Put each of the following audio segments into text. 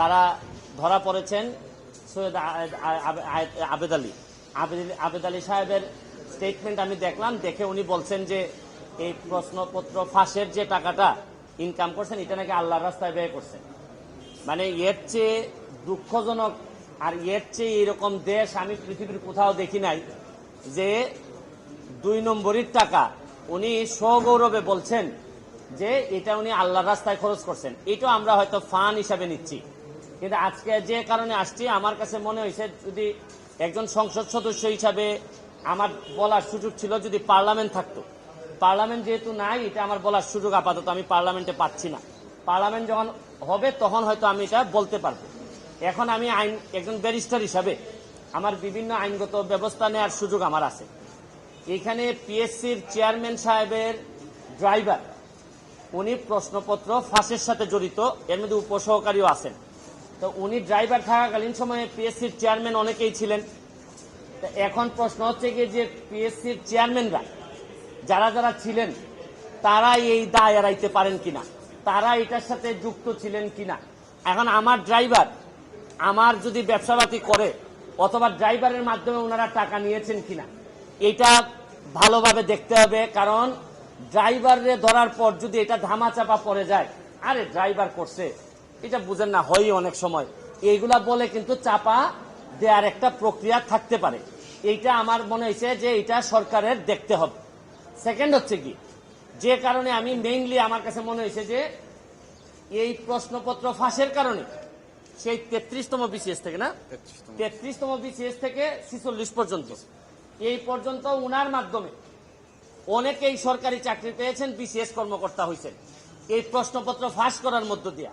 তারা ধরা পড়েছেন সৈয়দ আবেদ আলী। আবেদ আবেদ আলী সাহেবের স্টেটমেন্ট আমি দেখলাম, দেখে উনি বলছেন যে এই প্রশ্নপত্র ফাঁসের যে টাকাটা ইনকাম করছেন, এটা নাকি আল্লাহর রাস্তায় ব্যয় করছেন। মানে এর চেয়ে দুঃখজনক আর এর চেয়ে এরকম দেশ আমি পৃথিবীর কোথাও দেখি নাই যে দুই নম্বরের টাকা উনি সগৌরবে বলছেন যে এটা উনি আল্লাহর রাস্তায় খরচ করছেন। এটা আমরা হয়তো ফান হিসাবে নিচ্ছি। কিন্তু আজকে যে কারণে আসছি, আমার কাছে মনে হয়েছে যদি একজন সংসদ সদস্য হিসাবে আমার বলার সুযোগ ছিল যদি পার্লামেন্ট থাকতো। পার্লামেন্ট যেহেতু নাই, এটা আমার বলার সুযোগ আপাতত আমি পার্লামেন্টে পাচ্ছি না। পার্লামেন্ট যখন হবে, তখন হয়তো আমি এটা বলতে পারব। এখন আমি আইন, একজন ব্যারিস্টার হিসাবে আমার বিভিন্ন আইনগত ব্যবস্থা নেওয়ার সুযোগ আমার আছে। এখানে পিএসসির চেয়ারম্যান সাহেবের ড্রাইভার, উনি প্রশ্নপত্র ফাঁসের সাথে জড়িত, এর মধ্যে উপসহকারীও আছেন। তো উনি ড্রাইভার থাকাকালীন সময়ে পিএসসির চেয়ারম্যান অনেকেই ছিলেন। তো এখন প্রশ্ন হচ্ছে কি যে পিএসসির চেয়ারম্যানরা যারা যারা ছিলেন তারা এই দায় এড়াইতে পারেন কিনা? তারা এটার সাথে যুক্ত ছিলেন কিনা? এখন আমার ড্রাইভার আমার যদি ব্যবসাপাতি করে, অথবা ড্রাইভারের মাধ্যমে ওনারা টাকা নিয়েছেন কিনা, এটা ভালোভাবে দেখতে হবে। কারণ ড্রাইভারে ধরার পর যদি এটা ধামাচাপা পড়ে যায়, আরে ড্রাইভার করছে। এটা বুঝেন না হয় অনেক সময়। এইগুলা বলে কিন্তু চাপা দেওয়ার একটা প্রক্রিয়া থাকতে পারে। এইটা আমার মনে হয়েছে যে এটা সরকারের দেখতে হবে। সেকেন্ড হচ্ছে কি যে কারণে আমি মেইনলি আমার কাছে মনে হয়েছে যে এই প্রশ্নপত্র ফাঁসের কারণে সেই তেত্রিশতম বিসিএস থেকে না? তেত্রিশতম। বিসিএস থেকে ছিচল্লিশ পর্যন্ত। এই পর্যন্ত উনার মাধ্যমে অনেকেই সরকারি চাকরি পেয়েছেন বিসিএস কর্মকর্তা হয়েছেন। এই প্রশ্নপত্র ফাঁস করার মধ্য দিয়া।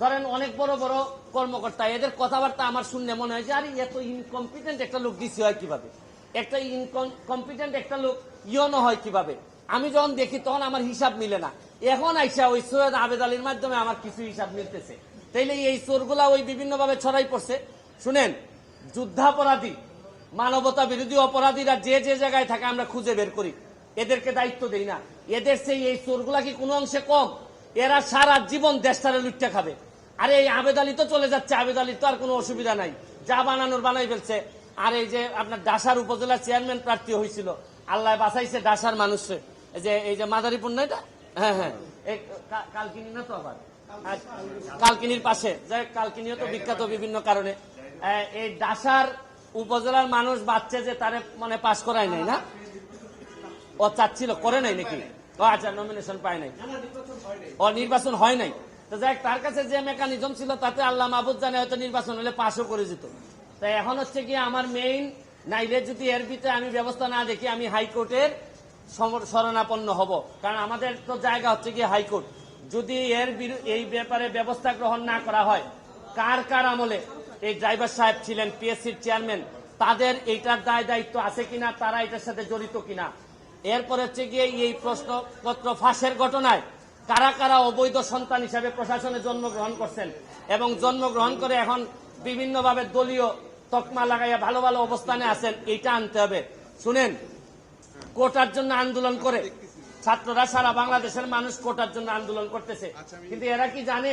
ধরেন অনেক বড় বড় কর্মকর্তা, এদের কথাবার্তা আমার শুনলে মনে হয় যে, আরে, এত ইনকম্পিটেন্ট একটা লোক ডিসি হয় কীভাবে? একটা ইনকম্পিটেন্ট একটা লোক ইয়নো হয় কীভাবে? আমি যখন দেখি, তখন আমার হিসাব মিলে না। এখন আইসা ওই সৈয়দ আবেদ আলীর মাধ্যমে আমার কিছু হিসাব মিলতেছে। তাইলে এই চোরগুলা ওই বিভিন্নভাবে ছড়াই পড়ছে। শুনেন, যুদ্ধাপরাধী, মানবতা বিরোধী অপরাধীরা যে যে জায়গায় থাকে আমরা খুঁজে বের করি। এদেরকে দায়িত্ব দেই না। এদের সেই, এই চোরগুলা কি কোনো অংশে কম? এরা সারা জীবন দেশটারে লুটতে খাবে। আরে এই আবেদ আলী তো চলে যাচ্ছে, আবেদ আলীর তো আর কোনো অসুবিধা নাই। যা বানানোর বানাই ফেলছে। আর এই যে আপনার ডাসার উপজেলা চেয়ারম্যান প্রার্থী হয়েছিল। আল্লাহ বাঁচাইছে ডাসার মানুষে যে, এই যে মাদারীপুর না এটা? হ্যাঁ হ্যাঁ। কালকিনি না তো আবার? কালকিনির পাশে। যাই কালকিনিও তো বিখ্যাত বিভিন্ন কারণে। এই ডাসার উপজেলার মানুষ বাচ্চা যে তারে মানে পাশ করায় নাই না? ও চাচ্ছিল, করে নাই নাকি? আচ্ছা নমিনেশন পায় নাই। ও নির্বাচন হয় নাই। তো যাই তার কাছে যে মেকানিজম ছিল তাতে আল্লাহ মাহবুদ জানে হয়তো নির্বাচন হলে পাশও করে যেত। তাই এখন হচ্ছে কি আমার মেইন নাইলে যদি এর ভিতরে আমি ব্যবস্থা না দেখি আমি হাইকোর্টের শরণাপন্ন হব। কারণ আমাদের তো জায়গা হচ্ছে কি হাইকোর্ট। যদি এর এই ব্যাপারে ব্যবস্থা গ্রহণ না করা হয় কার কার আমলে? এই ড্রাইভার সাহেব ছিলেন পিএসসির চেয়ারম্যান তাদের এইটার দায় দায়িত্ব আছে কিনা তারা এটার সাথে জড়িত কিনা? এরপর হচ্ছে গিয়ে এই প্রশ্নপত্র ফাঁসের ঘটনায় কারা কারা অবৈধ সন্তান হিসাবে প্রশাসনে জন্মগ্রহণ করছেন এবং জন্মগ্রহণ করে এখন বিভিন্নভাবে দলীয় তকমা লাগাইয়া ভালো ভালো অবস্থানে আছেন এইটা আনতে হবে। শুনেন কোটার জন্য আন্দোলন করে ছাত্ররা সারা বাংলাদেশের মানুষ কোটার জন্য আন্দোলন করতেছে। কিন্তু এরা কি জানে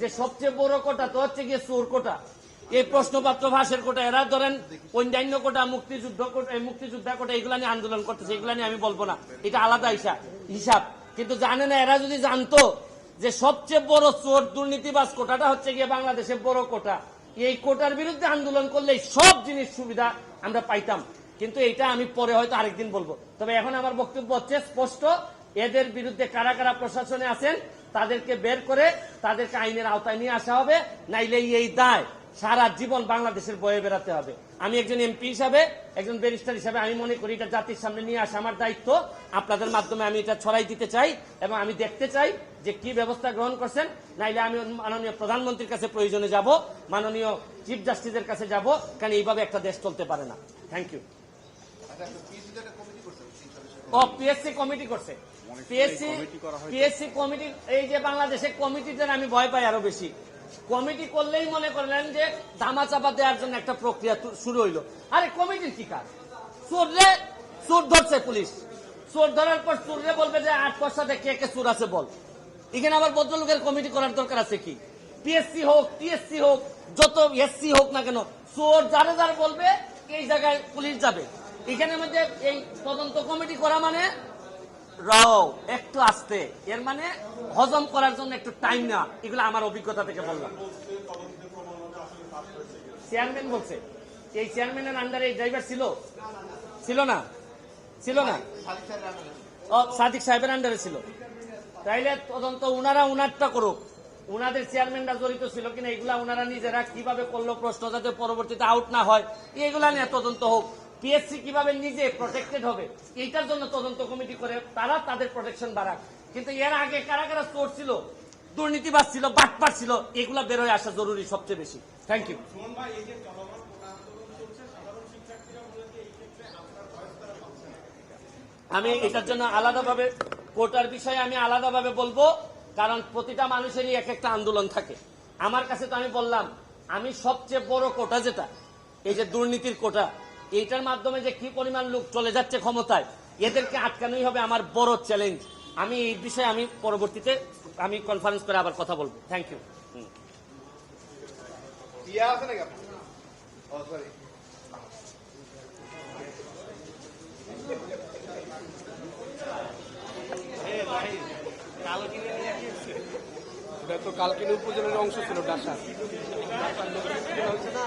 যে সবচেয়ে বড় কোটা তো হচ্ছে গিয়ে চোর কোটা? এই প্রশ্নপত্র ভাষের কোটা, এরা ধরেন অন্যান্য কোটা, মুক্তিযুদ্ধ মুক্তিযোদ্ধা কোটা, এগুলা নিয়ে আন্দোলন করতেছে, এগুলা নিয়ে আমি বলব না। এটা আলাদা হিসাব হিসাব। কিন্তু জানে না, এরা যদি জানতো যে সবচেয়ে বড় চোর দুর্নীতিবাজ কোটাটা হচ্ছে গিয়ে বাংলাদেশের বড় কোটা। এই কোটার বিরুদ্ধে আন্দোলন করলে সব জিনিস সুবিধা আমরা পাইতাম। কিন্তু এটা আমি পরে হয়তো আরেকদিন বলব। তবে এখন আমার বক্তব্য হচ্ছে স্পষ্ট, এদের বিরুদ্ধে কারা কারা প্রশাসনে আছেন, তাদেরকে বের করে তাদেরকে আইনের আওতায় নিয়ে আসা হবে, নাইলে এই দায় সারা জীবন বাংলাদেশের বয়ে বেড়াতে হবে। আমি একজন এমপি হিসাবে একজন ব্যারিস্টার হিসাবে আমি মনে করি এটা জাতির সামনে নিয়ে আসা আমার দায়িত্ব। আপনাদের মাধ্যমে আমি এটা ছড়াই দিতে চাই এবং আমি দেখতে চাই যে কি ব্যবস্থা গ্রহণ করছেন। নাইলে আমি মাননীয় প্রধানমন্ত্রীর কাছে প্রয়োজনে যাব মাননীয় চিফ জাস্টিসের কাছে যাব কারণ এইভাবে একটা দেশ চলতে পারে না। থ্যাংক ইউ ও পিএসসি কমিটি করছে। পিএসসি পিএসসি কমিটি এই যে বাংলাদেশে কমিটিদের আমি ভয় পাই আরও বেশি। কমিটি করলেই মনে করলেন যে দামা চাপা দেওয়ার জন্য একটা প্রক্রিয়া শুরু হইল। আরে, কমিটির কি কাজ? চোরলে চোর ধরছে পুলিশ। চোর ধরার পর চোরলে বলবে যে আট পয়সাতে কে কে চোর আছে বল? এখানে আবার ভদ্রলোকের কমিটি করার দরকার আছে কি? পিএসসি হোক টিএসসি হোক, যত এসসি হোক না কেন, চোর যারা যারা বলবে, এই জায়গায় পুলিশ যাবে। এখানে মধ্যে এই তদন্ত কমিটি করা মানে একটু আসতে। এর মানে হজম করার জন্য একটু টাইম না এগুলো আমার অভিজ্ঞতা থেকে বললাম। চেয়ারম্যান বলছে, এই চেয়ারম্যানের আন্ডারে এই ড্রাইভার ছিল? ছিল না? ছিল না? ও, সাদিক সাহেবের আন্ডারে ছিল। তাইলে তদন্ত উনারা উনারটা করুক। উনাদের চেয়ারম্যানরা জড়িত ছিল কিনা, এগুলা উনারা নিজেরা কীভাবে করল প্রশ্ন যাতে পরবর্তীতে আউট না হয়, এগুলা নিয়ে তদন্ত হোক। পিএসসি কীভাবে নিজে প্রোটেক্টেড হবে এইটার জন্য তদন্ত কমিটি করে তারা তাদের প্রোটেকশন বাড়াক। কিন্তু এর আগে কারা কারা চোর ছিল দুর্নীতিবাজ ছিল বাটপার ছিল এগুলা বেরোয় আসা জরুরি সবচেয়ে বেশি। থ্যাংক ইউ আমি এটার জন্য আলাদাভাবে কোটার বিষয়ে আমি আলাদাভাবে বলব কারণ প্রতিটা মানুষেরই এক একটা আন্দোলন থাকে। আমার কাছে তো আমি বললাম আমি সবচেয়ে বড় কোটা যেটা এই যে দুর্নীতির কোটা এইটার মাধ্যমে যে কি পরিমাণ লোক চলে যাচ্ছে ক্ষমতায় এদেরকে আটকানোই হবে আমার বড় চ্যালেঞ্জ আমি এই বিষয়ে আমি পরবর্তীতে আমি কনফারেন্স করে আবার কথা বলব। থ্যাংক ইউ আছে নাকি আপনার? ও, sorry. এটা